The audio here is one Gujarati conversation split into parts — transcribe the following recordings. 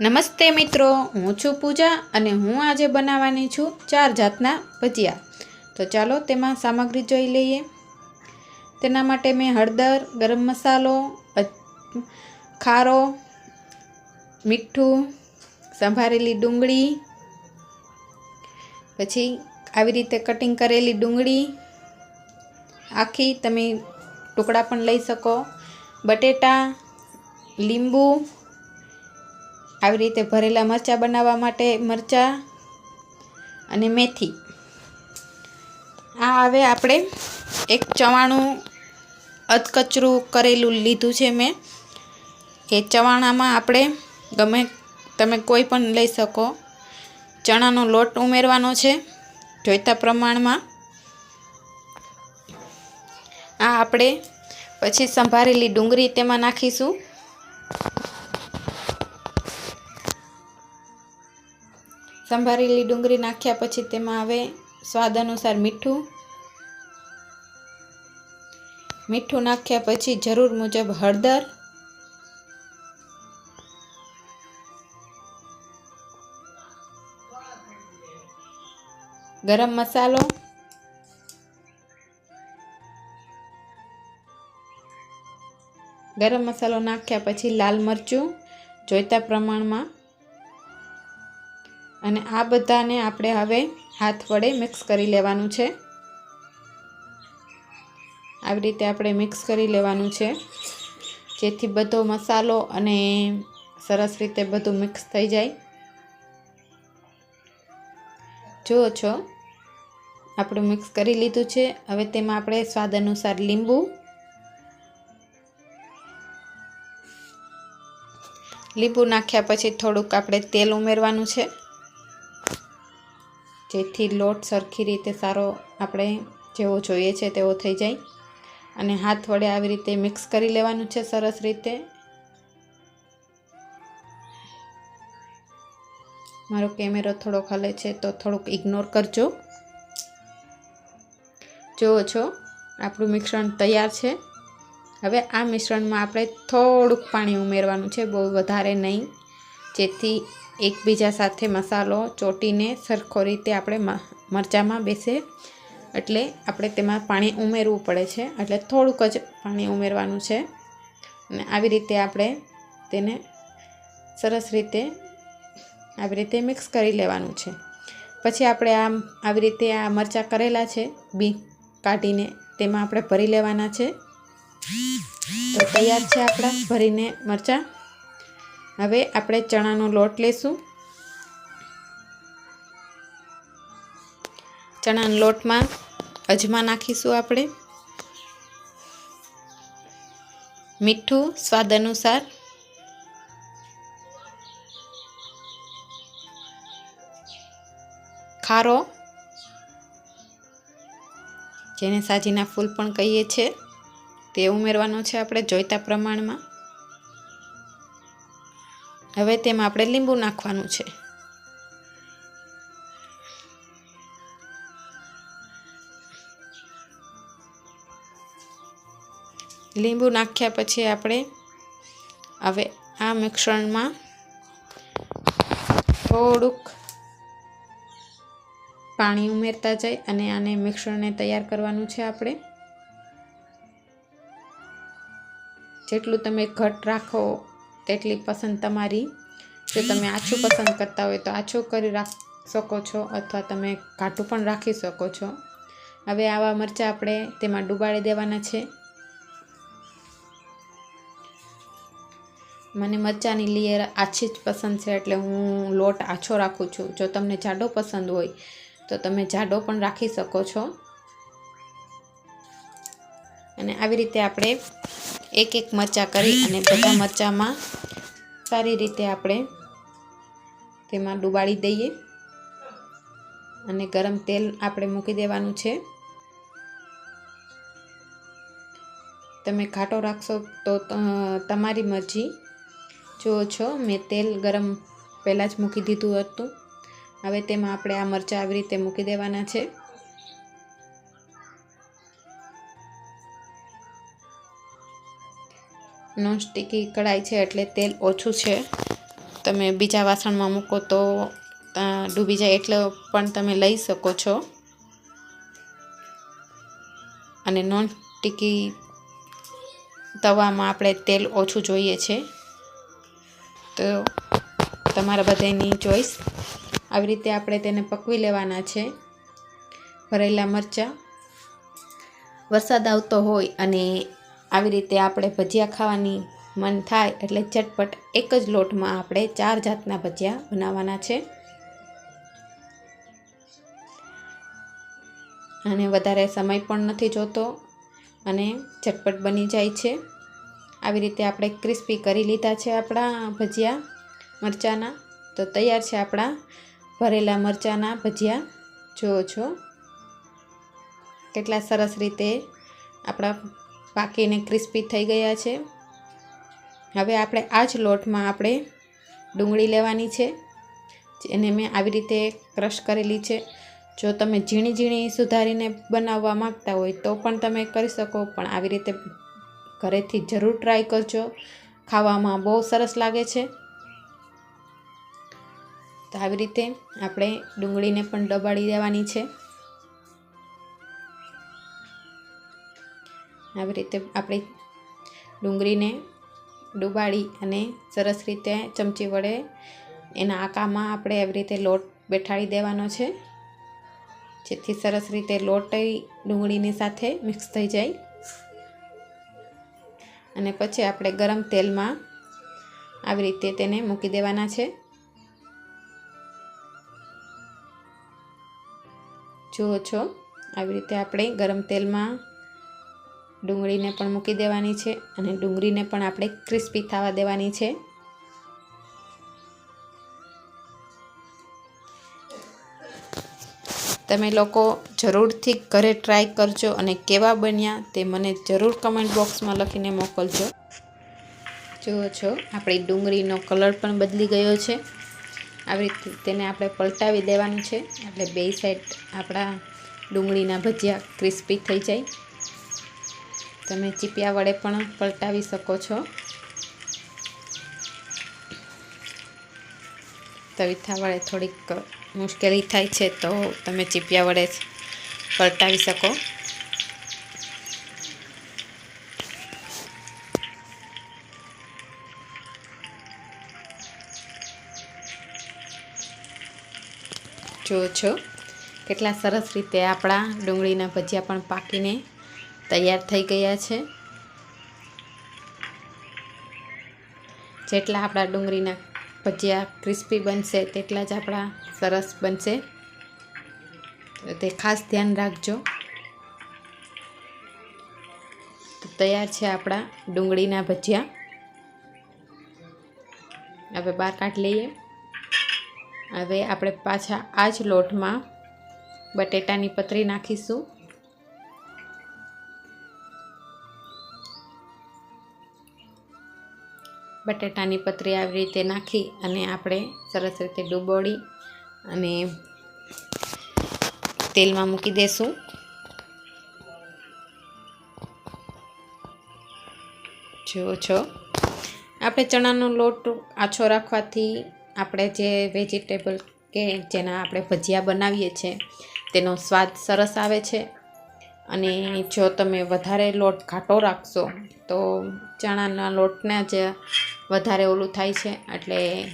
નમસ્તે મિત્રો, હું છું પૂજા અને હું આજે બનાવવાની છું ચાર જાતના ભજીયા. તો ચાલો તેમાં સામગ્રી જોઈ લઈએ. તેના માટે મેં હળદર, ગરમ મસાલો ખારો, મીઠું, સંભારેલી ડુંગળી, પછી આવી રીતે કટિંગ કરેલી ડુંગળી. આખી તમે ટુકડા પણ લઈ શકો. બટેટા, લીંબુ આવી રીતે ભરેલા મરચાં બનાવવા માટે મરચાં અને મેથી. આ હવે આપણે એક ચવાણું અધકચરું કરેલું લીધું છે મેં. એ ચવાણામાં આપણે ગમે તમે કોઈ પણ લઈ શકો. ચણાનો લોટ ઉમેરવાનો છે જોઈતા પ્રમાણમાં. આ આપણે પછી સંભારેલી ડુંગળી તેમાં નાખીશું. સંભારેલી ડુંગળી નાખ્યા પછી તેમાં હવે સ્વાદ અનુસાર મીઠું. મીઠું નાખ્યા પછી જરૂર મુજબ હળદર. ગરમ મસાલો. ગરમ મસાલો નાખ્યા પછી લાલ મરચું જોઈતા પ્રમાણમાં અને આ બધાને આપણે હવે હાથ વડે મિક્સ કરી લેવાનું છે. આવી રીતે આપણે મિક્સ કરી લેવાનું છે. જેથી બધો મસાલો અને સરસ રીતે બધું મિક્સ થઈ જાય. જુઓ છો, આપણું મિક્સ કરી લીધું છે. હવે તેમાં આપણે સ્વાદ અનુસાર લીંબુ લીંબુ નાખ્યા પછી થોડુંક આપણે તેલ ઉમેરવાનું છે. જેથી લોટ સરખી રીતે સારો આપણે જેવો જોઈએ છે તેવો થઈ જાય. અને હાથ વડે આવી રીતે મિક્સ કરી લેવાનું છે સરસ રીતે. મારો કેમેરો થોડો હલે છે તો થોડુંક ઇગ્નોર કરજો. જુઓ છો, આપણું મિશ્રણ તૈયાર છે. હવે આ મિશ્રણમાં આપણે થોડુંક પાણી ઉમેરવાનું છે, બહુ વધારે નહીં. જેથી એકબીજા સાથે મસાલો ચોટીને સરખો રીતે આપણે મરચાંમાં બેસે. એટલે આપણે તેમાં પાણી ઉમેરવું પડે છે. એટલે થોડુંક જ પાણી ઉમેરવાનું છે. અને આવી રીતે આપણે તેને સરસ રીતે આવી રીતે મિક્સ કરી લેવાનું છે. પછી આપણે આમ આવી રીતે આ મરચાં કરેલા છે. બી કાઢીને તેમાં આપણે ભરી લેવાના છે. તો તૈયાર છે આપણા ભરીને મરચાં. હવે આપણે ચણાનો લોટ લેશું. ચણાના લોટમાં અજમા નાખીશું આપણે. મીઠું સ્વાદ અનુસાર. ખારો. જેને સાજીના ફૂલ પણ કહીએ છીએ તે ઉમેરવાનો છે આપણે, જોઈતા પ્રમાણમાં. હવે તેમાં આપણે લીંબુ નાખવાનું છે. લીંબુ નાખ્યા પછી આપણે હવે આ મિશ્રણમાં થોડુંક પાણી ઉમેરતા જાય અને આને મિશ્રણને તૈયાર કરવાનું છે આપણે. જેટલું તમે ઘટ રાખો તેટલી પસંદ તમારી? જો તમે આછું પસંદ કરતા હોય તો આછું કરી રાખ શકો છો અથવા તમે ઘાટું પણ રાખી શકો છો. હવે આવા મરચાં આપણે તેમાં ડુબાડી દેવાના છે. મને મરચાંની લેયર આછી જ પસંદ છે એટલે હું લોટ આછો રાખું છું. જો તમને જાડો પસંદ હોય તો તમે જાડો પણ રાખી શકો છો. અને આવી રીતે આપણે એક એક મરચાં કરી અને બધા મરચાંમાં સારી રીતે આપણે તેમાં ડુબાડી દઈએ. અને ગરમ તેલ આપણે મૂકી દેવાનું છે. તમે ઘાટો રાખશો તો, તમારી મરજી. જુઓ છો, મેં તેલ ગરમ પહેલાં જ મૂકી દીધું હતું. હવે તેમાં આપણે આ મરચાં આવી રીતે મૂકી દેવાના છે. નોનસ્ટિકી કઢાઈ છે એટલે તેલ ઓછું છે. તમે બીજા વાસણમાં મૂકો તો ડૂબી જાય એટલે પણ તમે લઈ શકો છો. અને નોન ટીકી તવામાં આપણે તેલ ઓછું જોઈએ છે. તો તમારા બધાની ચોઈસ. આવી રીતે આપણે તેને પકવી લેવાના છે. ભરેલા મરચાં. વરસાદ આવતો હોય અને આવી રીતે આપણે ભજીયા ખાવાની મન થાય એટલે ચટપટ એક જ લોટમાં આપણે ચાર જાતના ભજીયા બનાવવાના છે. અને વધારે સમય પણ નથી જોતો અને ઝટપટ બની જાય છે. આવી રીતે આપણે ક્રિસ્પી કરી લીધા છે આપણા ભજીયા મરચાંના. તો તૈયાર છે આપણા ભરેલા મરચાંના ભજીયા. જુઓ છો. કેટલા સરસ રીતે આપણા પાકીને ક્રિસ્પી થઈ ગયા છે. હવે આપણે આ જ લોટમાં આપણે ડુંગળી લેવાની છે. એને મેં આવી રીતે ક્રશ કરેલી છે. જો તમે ઝીણી ઝીણી સુધારીને બનાવવા માંગતા હોય તો પણ તમે કરી શકો, પણ આવી રીતે ઘરેથી જરૂર ટ્રાય કરજો. ખાવામાં બહુ સરસ લાગે છે. તો આવી રીતે આપણે ડુંગળીને પણ દબાડી દેવાની છે. આવી રીતે આપણે ડુંગળીને ડુબાડી અને સરસ રીતે ચમચી વડે એના આકામાં આપણે આવી રીતે લોટ બેઠાડી દેવાનો છે. જેથી સરસ રીતે લોટ ડુંગળીની સાથે મિક્સ થઈ જાય. અને પછી આપણે ગરમ તેલમાં આવી રીતે તેને મૂકી દેવાના છે. જુઓ છો, આવી રીતે આપણે ગરમ તેલમાં ડુંગળીને પણ મૂકી દેવાની છે અને ડુંગળીને પણ આપણે ક્રિસ્પી થવા દેવાની છે. તમે લોકો જરૂરથી ઘરે ટ્રાય કરજો અને કેવા બન્યા તે મને જરૂર કમેન્ટ બોક્સમાં લખીને મોકલજો. જુઓ છો, આપણી ડુંગળીનો કલર પણ બદલી ગયો છે. આવી રીતે તેને આપણે પલટાવી દેવાનું છે. એટલે બે સાઈડ આપણા ડુંગળીના ભજીયા ક્રિસ્પી થઈ જાય. તમે ચીપિયા વડે પણ પલટાવી શકો છો. તવીથા વડે થોડીક મુશ્કેલી થાય છે તો તમે ચીપિયા વડે પલટાવી શકો. જુઓ છો, કેટલા સરસ રીતે આપણા ડુંગળીના ભજીયા પણ પાકીને તૈયાર થઈ ગયા છે. જેટલા આપણા ડુંગળીના ભજીયા ક્રિસ્પી બનશે, તેટલા જ આપણા સરસ બનશે. તે ખાસ ધ્યાન રાખજો. તો તૈયાર છે આપણા ડુંગળીના ભજીયા. હવે બહાર કાઢી લઈએ. હવે આપણે પાછા આ જ લોટમાં બટેટાની પતરી નાખીશું. બટેટાની પતરી આવી રીતે નાખી અને આપણે સરસ રીતે ડૂબોળી અને તેલમાં મૂકી દેશું. જુઓ છો. આપણે ચણાનો લોટ આછો રાખવાથી આપણે જે વેજીટેબલ કે જેના આપણે ભજીયા બનાવીએ છીએ, તેનો સ્વાદ સરસ આવે છે. અને જો તમે વધારે લોટ ઘાટો રાખશો, તો ચણાના લોટના જ વધારે ઓલું થાય છે. એટલે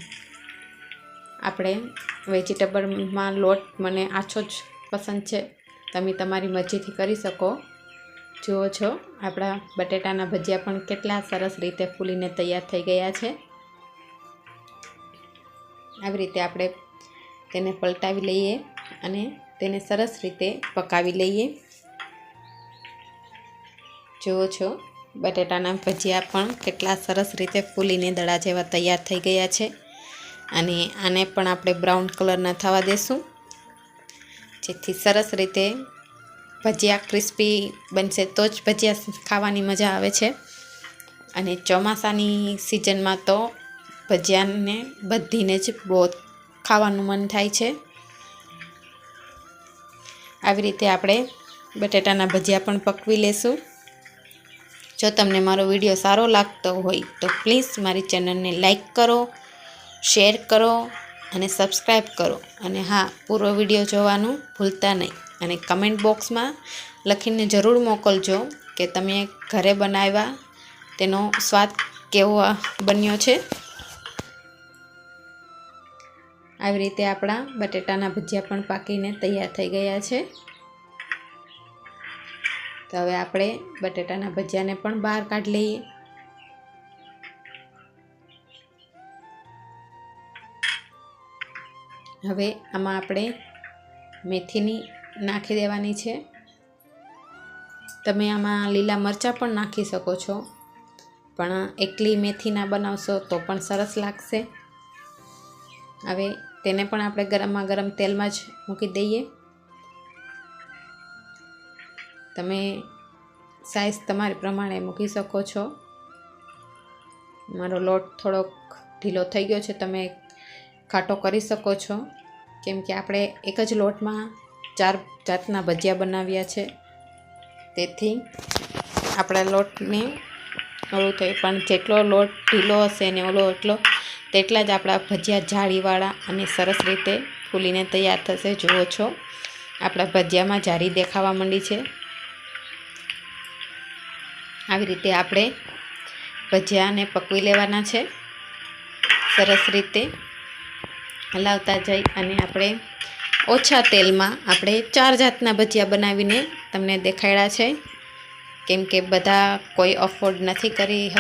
આપણે વેજીટેબલમાં લોટ મને આછો જ પસંદ છે. તમે તમારી મરજીથી કરી શકો. જુઓ છો, આપણા બટેટાના ભજીયા પણ કેટલા સરસ રીતે ફૂલીને તૈયાર થઈ ગયા છે. આવી રીતે આપણે તેને પલટાવી લઈએ અને તેને સરસ રીતે પકાવી લઈએ. જુઓ છો, બટેટાના ભજીયા પણ કેટલા સરસ રીતે ફૂલીને દડા જેવા તૈયાર થઈ ગયા છે. અને આને પણ આપણે બ્રાઉન કલરના થવા દેશું. જેથી સરસ રીતે ભજીયા ક્રિસ્પી બનશે તો જ ભજીયા ખાવાની મજા આવે છે. અને ચોમાસાની સિઝનમાં તો ભજીયાને બધીને જ બહુ ખાવાનું મન થાય છે. આવી રીતે આપણે બટેટાના ભજીયા પણ પકવી લેશું. જો તમને મારો વીડિયો સારો લાગતો હોય તો પ્લીઝ મારી ચેનલને લાઇક કરો, શેર કરો અને સબસ્ક્રાઈબ કરો. અને હા, પૂરો વીડિયો જોવાનું ભૂલતા નહીં. અને કમેન્ટ બોક્સમાં લખીને જરૂર મોકલજો કે તમે ઘરે બનાવ્યા તેનો સ્વાદ કેવો બન્યો છે. આવી રીતે આપણા બટેટાના ભજીયા પણ પાકીને તૈયાર થઈ ગયા છે. તો હવે આપણે બટેટાના ભજીયાને પણ બહાર કાઢી લઈએ. હવે આમાં આપણે મેથીની નાખી દેવાની છે. તમે આમાં લીલા મરચાં પણ નાખી શકો છો. પણ એકલી મેથીના બનાવશો તો પણ સરસ લાગશે. હવે તેને પણ આપણે ગરમમાં ગરમ તેલમાં જ મૂકી દઈએ. તમે સાઈઝ તમારી પ્રમાણે મૂકી શકો છો. મારો લોટ થોડોક ઢીલો થઈ ગયો છે, તમે ખાટો કરી શકો છો. કેમ કે આપણે એક જ લોટમાં ચાર જાતના ભજીયા બનાવ્યા છે. તેથી આપણા લોટને ઓળું થયું પણ જેટલો લોટ ઢીલો હશે ને ઓલો એટલો, તેટલા જ આપણા ભજીયા જાળીવાળા અને સરસ રીતે ફૂલીને તૈયાર થશે. જુઓ છો, આપણા ભજીયામાં જારી દેખાવા માંડી છે. આવી રીતે આપણે ભજીયાને પકવી લેવાના છે. સરસ રીતે હલાવતા જઈ અને આપણે ઓછા તેલમાં આપણે ચાર જાતના ભજીયા બનાવીને તમને દેખાડ્યા છે. કેમ કે બધા કોઈ અફોર્ડ નથી કરી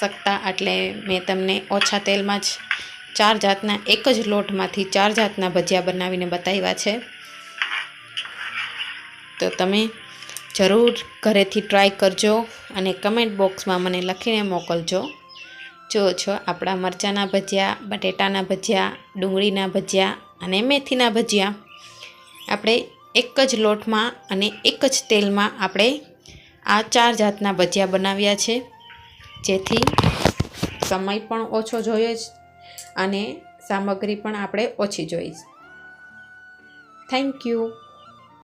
શકતા એટલે મેં તમને ઓછા તેલમાં જ ચાર જાતના, એક જ લોટમાંથી ચાર જાતના ભજીયા બનાવીને બતાવ્યા છે. તો તમે જરૂર ઘરેથી ટ્રાય કરજો અને કમેન્ટ બોક્સમાં મને લખીને મોકલજો. જો છો આપણા મરચાંના ભજીયા, બટેટાના ભજીયા, ડુંગળીના ભજીયા અને મેથીના ભજીયા. આપણે એક જ લોટમાં અને એક જ તેલમાં આપણે આ ચાર જાતના ભજીયા બનાવ્યા છે. જેથી સમય પણ ઓછો જોઈએ જ અને સામગ્રી પણ આપણે ઓછી જોઈશ થેન્ક યુ